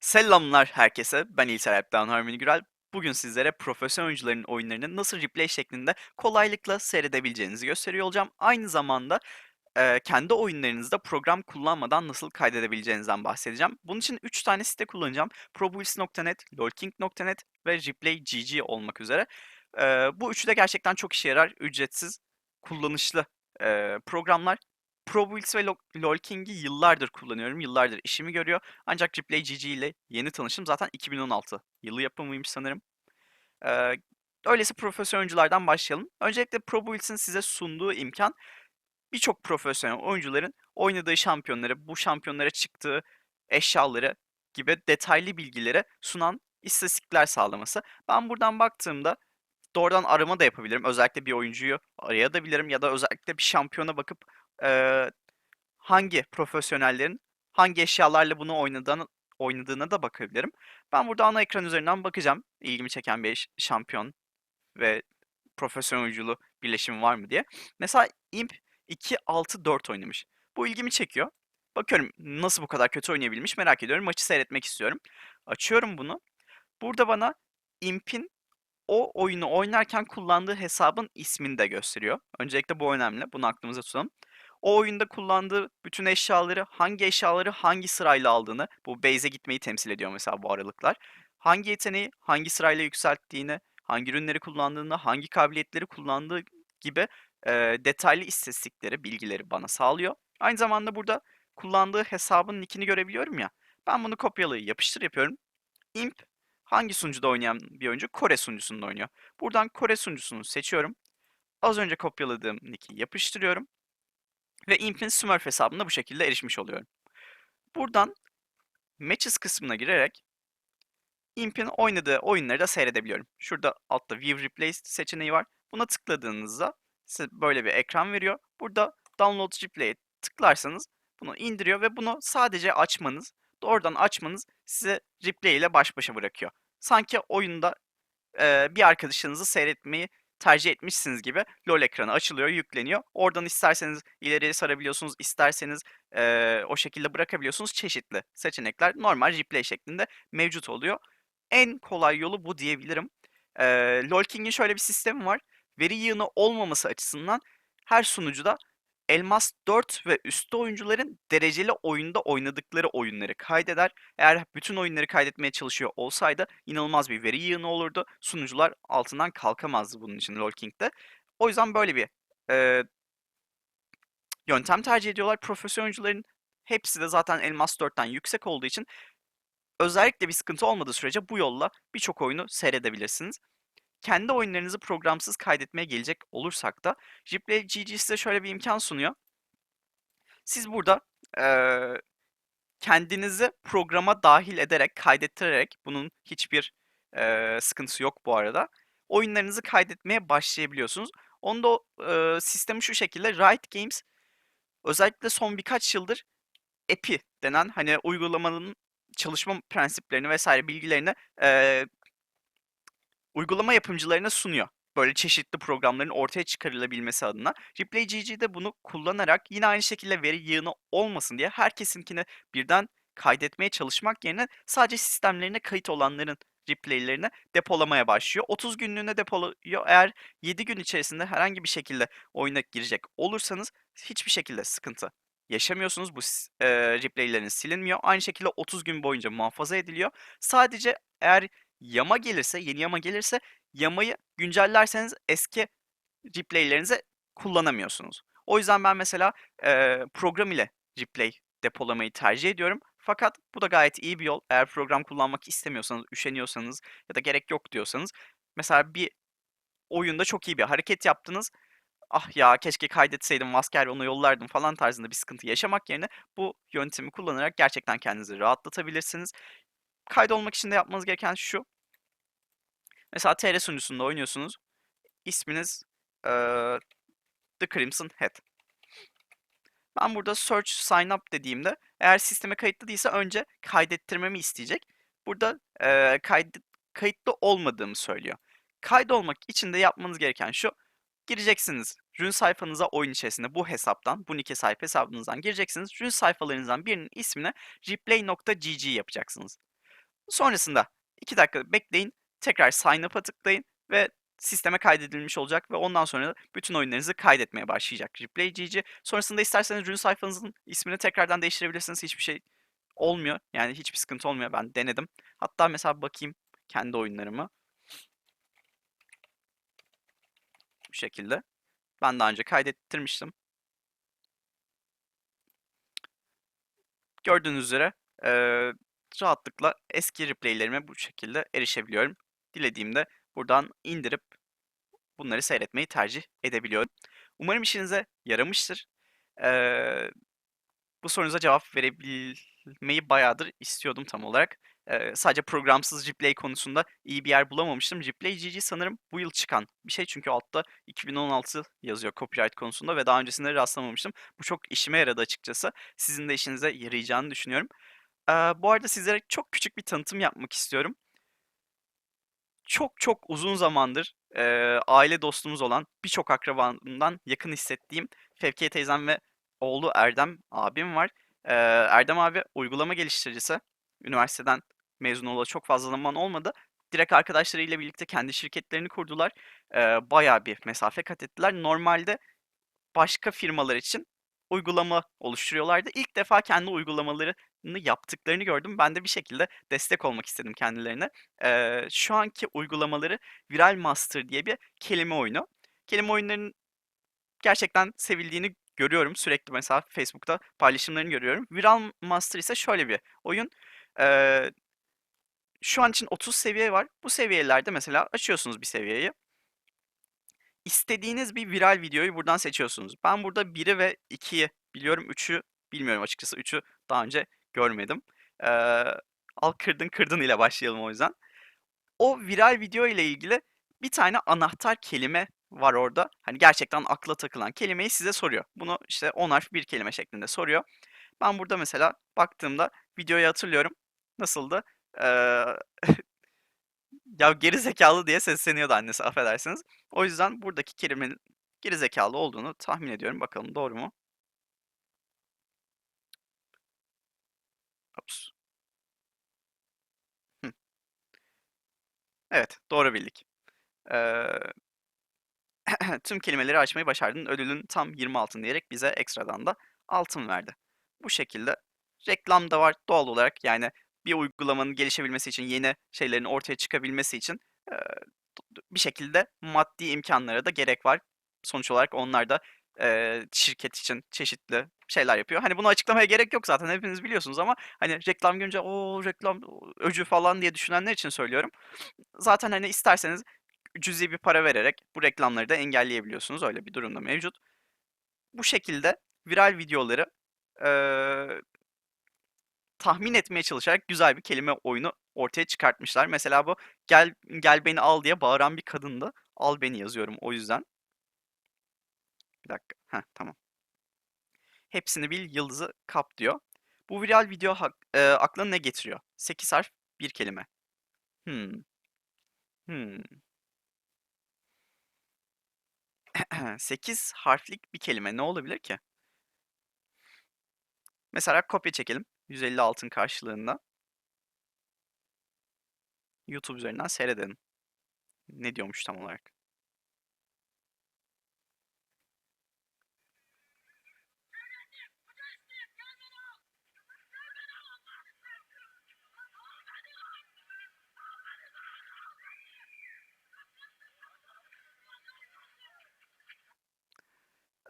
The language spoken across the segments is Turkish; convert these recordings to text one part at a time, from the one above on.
Selamlar herkese. Ben İlter Alp'ten Harmony Gürel. Bugün sizlere profesyonel oyuncuların oyunlarını nasıl replay şeklinde kolaylıkla seyredebileceğinizi gösteriyor olacağım. Aynı zamanda eee, kendi oyunlarınızda program kullanmadan nasıl kaydedebileceğinizden bahsedeceğim. Bunun için 3 tane site kullanacağım. ProBuilds.net, LolKing.net ve ReplayGG olmak üzere. Eee, bu üçü de gerçekten çok işe yarar, ücretsiz, kullanışlı eee, programlar. ProBuilds ve Lo- LolKing'i yıllardır kullanıyorum, yıllardır işimi görüyor. Ancak ReplayGG ile yeni tanıştım. Zaten 2016 yılı yapımıymış sanırım. Eee, öyleyse profesyonel oyunculardan başlayalım. Öncelikle ProBuilds'in size sunduğu imkan birçok profesyonel oyuncuların oynadığı şampiyonları, bu şampiyonlara çıktığı eşyaları gibi detaylı bilgileri sunan istatistikler sağlaması. Ben buradan baktığımda doğrudan arama da yapabilirim. Özellikle bir oyuncuyu arayabilirim ya da özellikle bir şampiyona bakıp eee, hangi profesyonellerin hangi eşyalarla bunu oynadığını, oynadığına da bakabilirim. Ben burada ana ekran üzerinden bakacağım. İlgimi çeken bir şampiyon ve profesyonel oyunculu birleşimi var mı diye. Mesela Imp 2-6-4 oynamış. Bu ilgimi çekiyor. Bakıyorum nasıl bu kadar kötü oynayabilmiş merak ediyorum. Maçı seyretmek istiyorum. Açıyorum bunu. Burada bana Imp'in o oyunu oynarken kullandığı hesabın ismini de gösteriyor. Öncelikle bu önemli. Bunu aklımıza tutalım. O oyunda kullandığı bütün eşyaları, hangi eşyaları hangi sırayla aldığını, bu base'e gitmeyi temsil ediyor mesela bu aralıklar. Hangi yeteneği hangi sırayla yükselttiğini, hangi ürünleri kullandığını, hangi kabiliyetleri kullandığı gibi e, detaylı istatistikleri, bilgileri bana sağlıyor. Aynı zamanda burada kullandığı hesabın nickini görebiliyorum ya. Ben bunu kopyalayıp yapıştır yapıyorum. Imp hangi sunucuda oynayan bir oyuncu? Kore sunucusunda oynuyor. Buradan Kore sunucusunu seçiyorum. Az önce kopyaladığım nick'i yapıştırıyorum. Ve Imp'in Smurf hesabına bu şekilde erişmiş oluyorum. Buradan Matches kısmına girerek Imp'in oynadığı oyunları da seyredebiliyorum. Şurada altta View Replay seçeneği var. Buna tıkladığınızda size böyle bir ekran veriyor. Burada Download Replay'e tıklarsanız bunu indiriyor ve bunu sadece açmanız, doğrudan açmanız size replay ile baş başa bırakıyor. Sanki oyunda eee, bir arkadaşınızı seyretmeyi tercih etmişsiniz gibi LoL ekranı açılıyor, yükleniyor. Oradan isterseniz ileriye sarabiliyorsunuz, isterseniz eee, o şekilde bırakabiliyorsunuz. Çeşitli seçenekler normal replay şeklinde mevcut oluyor. En kolay yolu bu diyebilirim. Eee LoL King'in şöyle bir sistemi var. Veri yığını olmaması açısından her sunucuda Elmas 4 ve üstü oyuncuların dereceli oyunda oynadıkları oyunları kaydeder. Eğer bütün oyunları kaydetmeye çalışıyor olsaydı inanılmaz bir veri yığını olurdu. Sunucular altından kalkamazdı bunun için LoL King'de. O yüzden böyle bir eee, yöntem tercih ediyorlar. Profesyonel oyuncuların hepsi de zaten Elmas 4'ten yüksek olduğu için özellikle bir sıkıntı olmadığı sürece bu yolla birçok oyunu seyredebilirsiniz. Kendi oyunlarınızı programsız kaydetmeye gelecek olursak da Replay GG size şöyle bir imkan sunuyor. Siz burada eee, kendinizi programa dahil ederek, kaydettirerek, bunun hiçbir eee, sıkıntısı yok bu arada, oyunlarınızı kaydetmeye başlayabiliyorsunuz. Onda o, eee, sistemi şu şekilde, Riot Games özellikle son birkaç yıldır API denen hani uygulamanın çalışma prensiplerini vesaire bilgilerini eee, uygulama yapımcılarına sunuyor. Böyle çeşitli programların ortaya çıkarılabilmesi adına. ReplayGG de bunu kullanarak yine aynı şekilde veri yığını olmasın diye herkesinkini birden kaydetmeye çalışmak yerine sadece sistemlerine kayıt olanların replaylerini depolamaya başlıyor. 30 günlüğüne depoluyor. Eğer 7 gün içerisinde herhangi bir şekilde oyuna girecek olursanız hiçbir şekilde sıkıntı yaşamıyorsunuz. Bu eee, replayleriniz silinmiyor. Aynı şekilde 30 gün boyunca muhafaza ediliyor. Sadece eğer yama gelirse, yeni yama gelirse yamayı güncellerseniz eski replaylerinizi kullanamıyorsunuz. O yüzden ben mesela eee, program ile replay depolamayı tercih ediyorum. Fakat bu da gayet iyi bir yol. Eğer program kullanmak istemiyorsanız, üşeniyorsanız ya da gerek yok diyorsanız mesela bir oyunda çok iyi bir hareket yaptınız. Ah ya keşke kaydetseydim, masker onu yollardım falan tarzında bir sıkıntı yaşamak yerine bu yöntemi kullanarak gerçekten kendinizi rahatlatabilirsiniz. Kaydolmak için de yapmanız gereken şu. Mesela TR sunucusunda oynuyorsunuz. İsminiz eee, The Crimson Head. Ben burada Search Sign Up dediğimde eğer sisteme kayıtlı değilse önce kaydettirmemi isteyecek. Burada eee kaydı- kayıtlı olmadığımı söylüyor. Kaydolmak için de yapmanız gereken şu. Gireceksiniz Rün sayfanıza oyun içerisinde bu hesaptan, bu nick'e sahip hesabınızdan gireceksiniz. Rün sayfalarınızdan birinin ismine replay.gg yapacaksınız. Sonrasında 2 dakika bekleyin, tekrar sign up'a tıklayın ve sisteme kaydedilmiş olacak ve ondan sonra bütün oyunlarınızı kaydetmeye başlayacak Replay GG. Sonrasında isterseniz ürün sayfanızın ismini tekrardan değiştirebilirsiniz. Hiçbir şey olmuyor. Yani hiçbir sıkıntı olmuyor. Ben denedim. Hatta mesela bakayım kendi oyunlarımı. Bu şekilde. Ben daha önce kaydettirmiştim. Gördüğünüz üzere eee, rahatlıkla eski replaylerime bu şekilde erişebiliyorum. Dilediğimde buradan indirip bunları seyretmeyi tercih edebiliyorum. Umarım işinize yaramıştır. Eee, bu sorunuza cevap verebilmeyi bayağıdır istiyordum tam olarak. Eee, sadece programsız replay konusunda iyi bir yer bulamamıştım. Replay GG sanırım bu yıl çıkan bir şey çünkü altta 2016 yazıyor copyright konusunda ve daha öncesinde rastlamamıştım. Bu çok işime yaradı açıkçası. Sizin de işinize yarayacağını düşünüyorum. Eee, bu arada sizlere çok küçük bir tanıtım yapmak istiyorum. Çok çok uzun zamandır eee, aile dostumuz olan birçok akrabamdan yakın hissettiğim Fevkiye teyzem ve oğlu Erdem abim var. Eee, Erdem abi uygulama geliştiricisi. Üniversiteden mezun olalı çok fazla zaman olmadı. Direkt arkadaşlarıyla birlikte kendi şirketlerini kurdular. Eee bayağı bir mesafe kat ettiler. Normalde başka firmalar için uygulama oluşturuyorlardı. İlk defa kendi uygulamalarını yaptıklarını gördüm. Ben de bir şekilde destek olmak istedim kendilerine. Eee, şu anki uygulamaları Viral Master diye bir kelime oyunu. Kelime oyunlarının gerçekten sevildiğini görüyorum. Sürekli mesela Facebook'ta paylaşımlarını görüyorum. Viral Master ise şöyle bir oyun. Eee, şu an için 30 seviye var. Bu seviyelerde mesela açıyorsunuz bir seviyeyi. İstediğiniz bir viral videoyu buradan seçiyorsunuz. Ben burada 1'i ve 2'yi biliyorum. 3'ü bilmiyorum açıkçası. 3'ü daha önce görmedim. Eee, al kırdın kırdın ile başlayalım o yüzden. O viral video ile ilgili bir tane anahtar kelime var orada. Hani gerçekten akla takılan kelimeyi size soruyor. Bunu işte 10 harf bir kelime şeklinde soruyor. Ben burada mesela baktığımda videoyu hatırlıyorum. Nasıldı? Eee Ya geri zekalı diye sesleniyordu annesi affedersiniz. O yüzden buradaki kelimenin geri zekalı olduğunu tahmin ediyorum. Bakalım doğru mu? Ops. Evet, doğru bildik. Eee, tüm kelimeleri açmayı başardın. Ödülün tam 20 altın diyerek bize ekstradan da altın verdi. Bu şekilde reklam da var doğal olarak. Yani bir uygulamanın gelişebilmesi için, yeni şeylerin ortaya çıkabilmesi için bir şekilde maddi imkanlara da gerek var. Sonuç olarak onlar da şirket için çeşitli şeyler yapıyor. Hani bunu açıklamaya gerek yok zaten hepiniz biliyorsunuz ama hani reklam görünce o reklam öcü falan diye düşünenler için söylüyorum. Zaten hani isterseniz cüzi bir para vererek bu reklamları da engelleyebiliyorsunuz. Öyle bir durum da mevcut. Bu şekilde viral videoları eee, tahmin etmeye çalışarak güzel bir kelime oyunu ortaya çıkartmışlar. Mesela bu gel gel beni al diye bağıran bir kadındı. Al beni yazıyorum o yüzden. Bir dakika. Heh, tamam. Hepsini bil yıldızı kap diyor. Bu viral video e, aklına ne getiriyor? 8 harf bir kelime. Hmm. Hmm. 8 harflik bir kelime ne olabilir ki? Mesela kopya çekelim. 150 altın karşılığında. YouTube üzerinden seyredelim. Ne diyormuş tam olarak?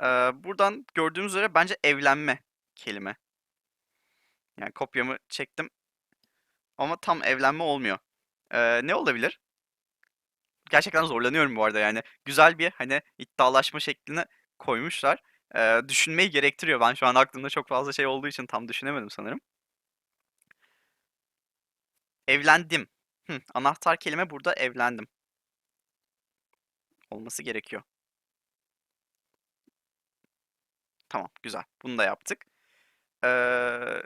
Eee, buradan gördüğünüz üzere bence evlenme kelime. Yani kopyamı çektim ama tam evlenme olmuyor. Eee, ne olabilir? Gerçekten zorlanıyorum bu arada yani. Güzel bir hani iddialaşma şeklini koymuşlar. Eee, düşünmeyi gerektiriyor. Ben şu an aklımda çok fazla şey olduğu için tam düşünemedim sanırım. Evlendim. Hı, anahtar kelime burada evlendim. Olması gerekiyor. Tamam, güzel. Bunu da yaptık. Eee,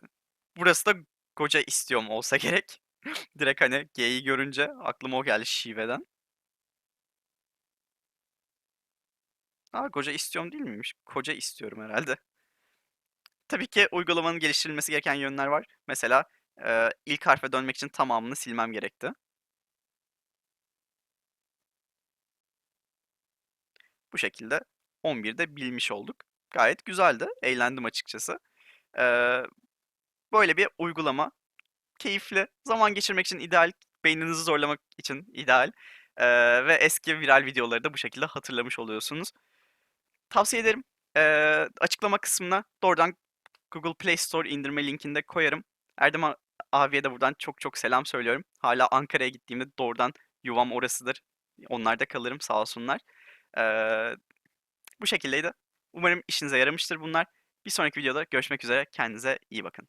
burası da koca istiyorum olsa gerek. Direkt hani G'yi görünce aklıma o geldi şiveden. Aa, koca istiyorum değil miymiş? Koca istiyorum herhalde. Tabii ki uygulamanın geliştirilmesi gereken yönler var. Mesela Eee, ilk harfe dönmek için tamamını silmem gerekti. Bu şekilde 11'i de bilmiş olduk. Gayet güzeldi. Eğlendim açıkçası. Eee, böyle bir uygulama. Keyifli. Zaman geçirmek için ideal. Beyninizi zorlamak için ideal. Eee, ve eski viral videoları da bu şekilde hatırlamış oluyorsunuz. Tavsiye ederim. Eee, açıklama kısmına doğrudan Google Play Store indirme linkini de koyarım. Erdem abiye de buradan çok çok selam söylüyorum. Hâlâ Ankara'ya gittiğimde doğrudan yuvam orasıdır. Onlarda kalırım sağ olsunlar. Eee, bu şekildeydi. Umarım işinize yaramıştır bunlar. Bir sonraki videoda görüşmek üzere. Kendinize iyi bakın.